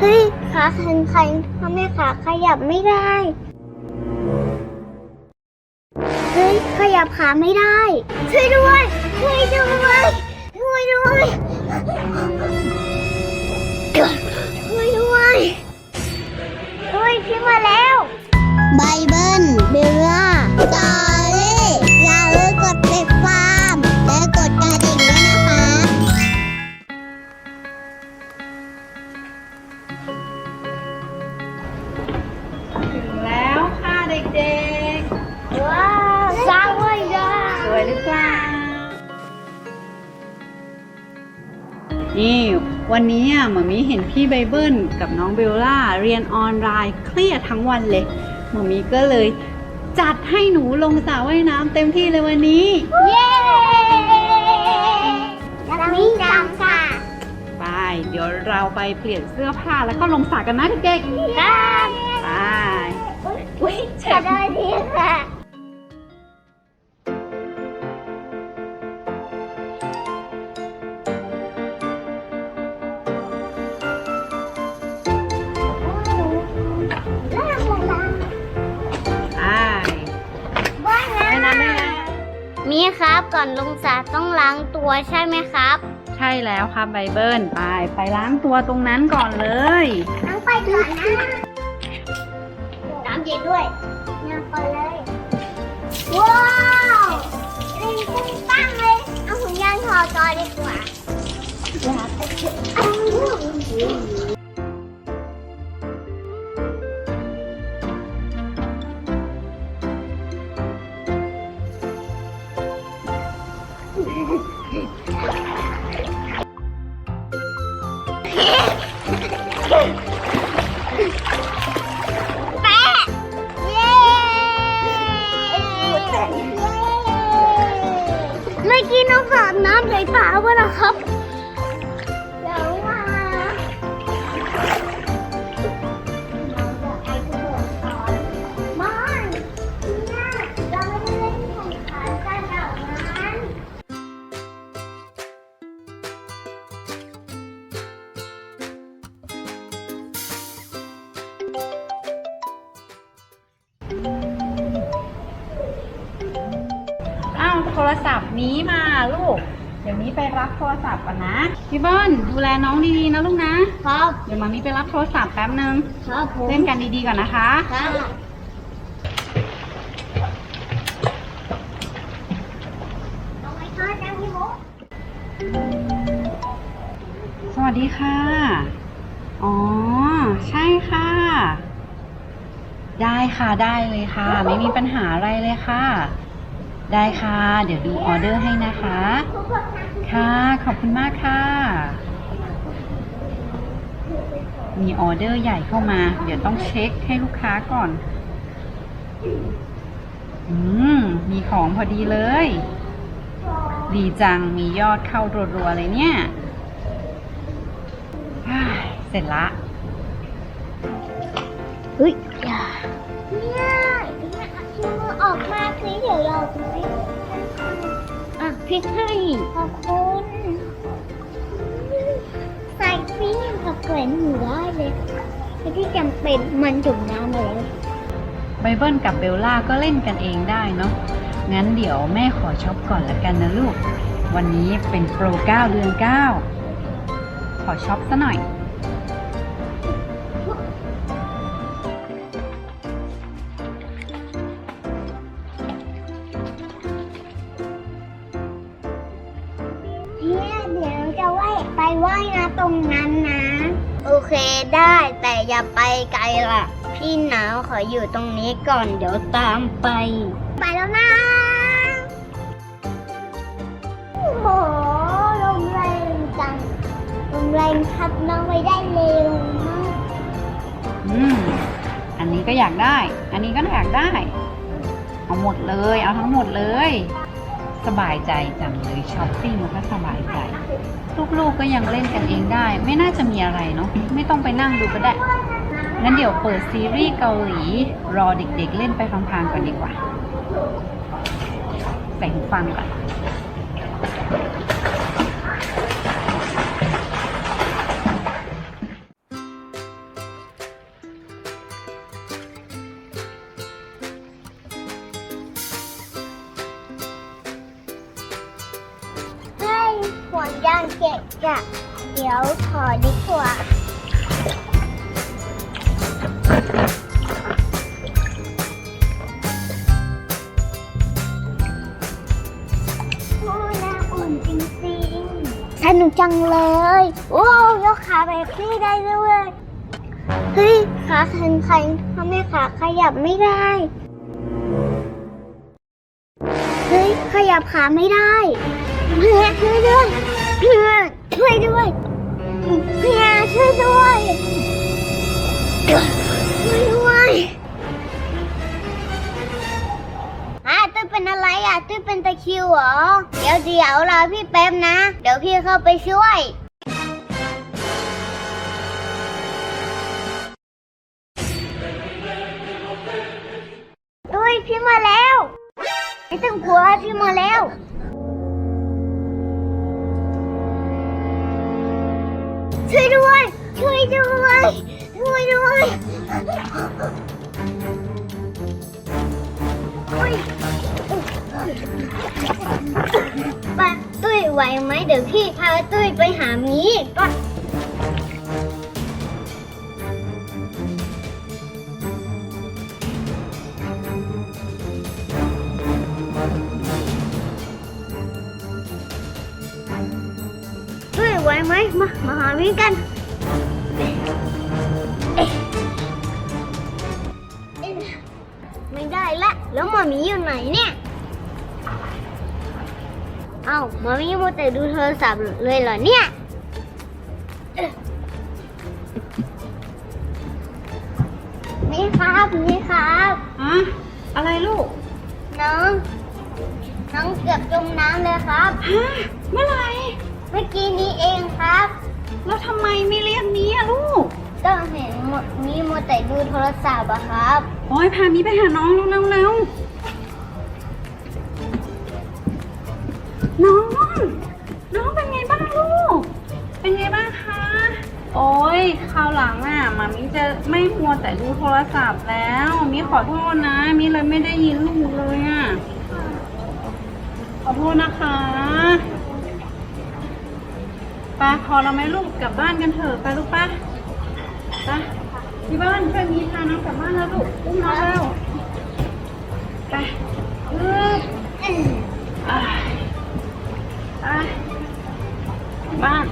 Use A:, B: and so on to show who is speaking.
A: เฮ้ยขาคันใครทำไมขาขยับไม่ได้ เฮ้ยขยับขาไม่ได้ ช่วยด้วย ช่วยด้วย ช่วยด้วย ช่วยด้วย ช่วยพี่มาแล้ว นี่
B: วันนี้อะหมอมีเห็นพี่ไบเบิลกับน้องเบลล่าเรียนออนไลน์เครียดทั้งวันเลยหมอมีก็เลยจัดให้หนูลงสระว่ายน้ำเต็มที่เลยวันนี้
A: เย้มีจังค่ะ
B: ไป เดี๋ยวเราไปเปลี่ยนเสื้อผ้าแล้วก็ลงสระกันนะเด็ก
A: ครับ มีครับก่อนลงสระต้องล้างตัวใช่ไหมครับ
B: ใช่แล้วครับไบเบิลไปไปล้างตัวตรงนั้นก่อนเลย
A: น้ำไปก่อนนะน้ำเย็นด้วยน้ำไปเลย ว้าวเล่นกุ้งตั้งเลย เอาหุ่นยนต์ถอดจอดีกว่า เมื่อกี้น้องสาดน้ำใส่ปากวนะครับเดี๋ยวมา
B: อ้าวโทรศัพท์นี้มาลูก เดี๋ยวนี้ไปรับโทรศัพท์ก่อนนะพี่เบิ้ลดูแลน้องดีๆนะลูกนะ
A: ครับ
B: เดี๋ยวมามีไปรับโทรศัพท์แป๊บนึง
A: ครับผม
B: เล่นกันดีๆก่อนนะคะ
A: ครับ เอาไว้ทอดนะพี่โม
B: สวัสดีค่ะ อ๋อ ใช่ค่ะ ได้ค่ะได้เลยค่ะ ไม่มีปัญหาอะไรเลยค่ะ ได้ค่ะ เดี๋ยวดูออเดอร์ให้นะคะ ค่ะ ขอบคุณมากค่ะ มีออเดอร์ใหญ่เข้ามา เดี๋ยวต้องเช็คให้ลูกค้าก่อน อืม มีของพอดีเลย ดีจัง มียอดเข้ารัวๆเลยเนี่ยเสร็จละ
A: เฮ้ยอย่าเนี่ย ออกมาสิเดี๋ยวเราจะไม่อะพี่ให้ขอบคุณใส่ฟิล์มกับแกวนหูได้เลยที่จำเป็นมันจุ่มน้ำมาแล้ว
B: ไบเบิลกับเบลล่าก็เล่นกันเองได้เนาะงั้นเดี๋ยวแม่ขอช็อปก่อนละกันนะลูก วันนี้เป็นโปร 9 เดือน 9 ขอช็อปซะหน่อย
A: ตรงนั้นนะ โอเคได้แต่อย่าไปไกลล่ะ พี่หนาวขออยู่ตรงนี้ก่อนเดี๋ยวตามไป ไปแล้วนะ โอ้โหลมแรงจังลมแรงพัดน้องไปได้เร็วมาก
B: อืม อันนี้ก็อยากได้ อันนี้ก็อยากได้ เอาหมดเลย เอาทั้งหมดเลย สบายใจจังเลยช้อปปิ้งแล้วก็สบายใจ ลูกๆก็ยังเล่นกันเองได้ ไม่น่าจะมีอะไรเนาะไม่ต้องไปนั่งดูก็ได้งั้นเดี๋ยวเปิดซีรีส์เกาหลี รอเด็กๆเล่นไปพลางๆก่อนดีกว่า ใส่หูฟังก่อน
A: เกะกะเดี๋ยวถอดดีกว่าโอ้ยน่าอุ่นจริงๆสนุกจังเลยว้าวยกขาแบบนี้ได้ด้วยเฮ้ยขาแข็งแข็งทำไมขาขยับไม่ได้เฮ้ยขยับขาไม่ได้เพื่อนช่วยด้วย เพื่อนช่วยด้วยเพื่อนช่วยด้วยช่วยด้วยอะตุ้ยเป็นอะไรอะตุ้ยเป็นตะคริวเหรอ เดี๋ยวเดี๋ยวรอพี่แป๊บนะ เดี๋ยวพี่เข้าไปช่วยตุ้ยพี่มาแล้ว ไม่ต้องกลัวพี่มาแล้ว ช่วยด้วย ช่วยด้วย ช่วยด้วยอุ๊ยไปตุ้ยไหวไหมเดี๋ยวพี่พาตุ้ยไปหาหมีก่อ ไหวไหมมา มาหาหมีกันไม่ได้ละ แล้วหมามีอยู่ไหนเนี่ย เอ้าหมามีมัวแต่ดูโทรศัพท์เลยเหรอเนี่ยนี่ครับนี่ครับ
B: ฮะอะไรลูก
A: น้อง น้องเกือบจมน้ำเลยครับ
B: ฮะเมื่อไหร่
A: เมื่อกี้นี้เองครับ
B: แล้วทำไมไม่เรียกนี้อะลูก
A: ก็เห็นหมดมีมัวแต่ดูโทรศัพท์อะครับ
B: โอ้ยพามีไปหาน้องเร็วๆเร็วน้อง น้องเป็นไงบ้างลูก เป็นไงบ้างคะ โอ้ยคราวหลังอะมามิจะไม่มัวแต่ดูโทรศัพท์แล้วมิขอโทษนะมิเลยไม่ได้ยินลูกเลยอะ ขอโทษนะคะ ปพอเราไหมลูกกลับบ้านกันเถอะไปลูกป้าไปที่บ้านช่วยมีพาน้องกลับบ้านแล้วลูกอุ้มน้องแล้วไปเอออะไปบ้าน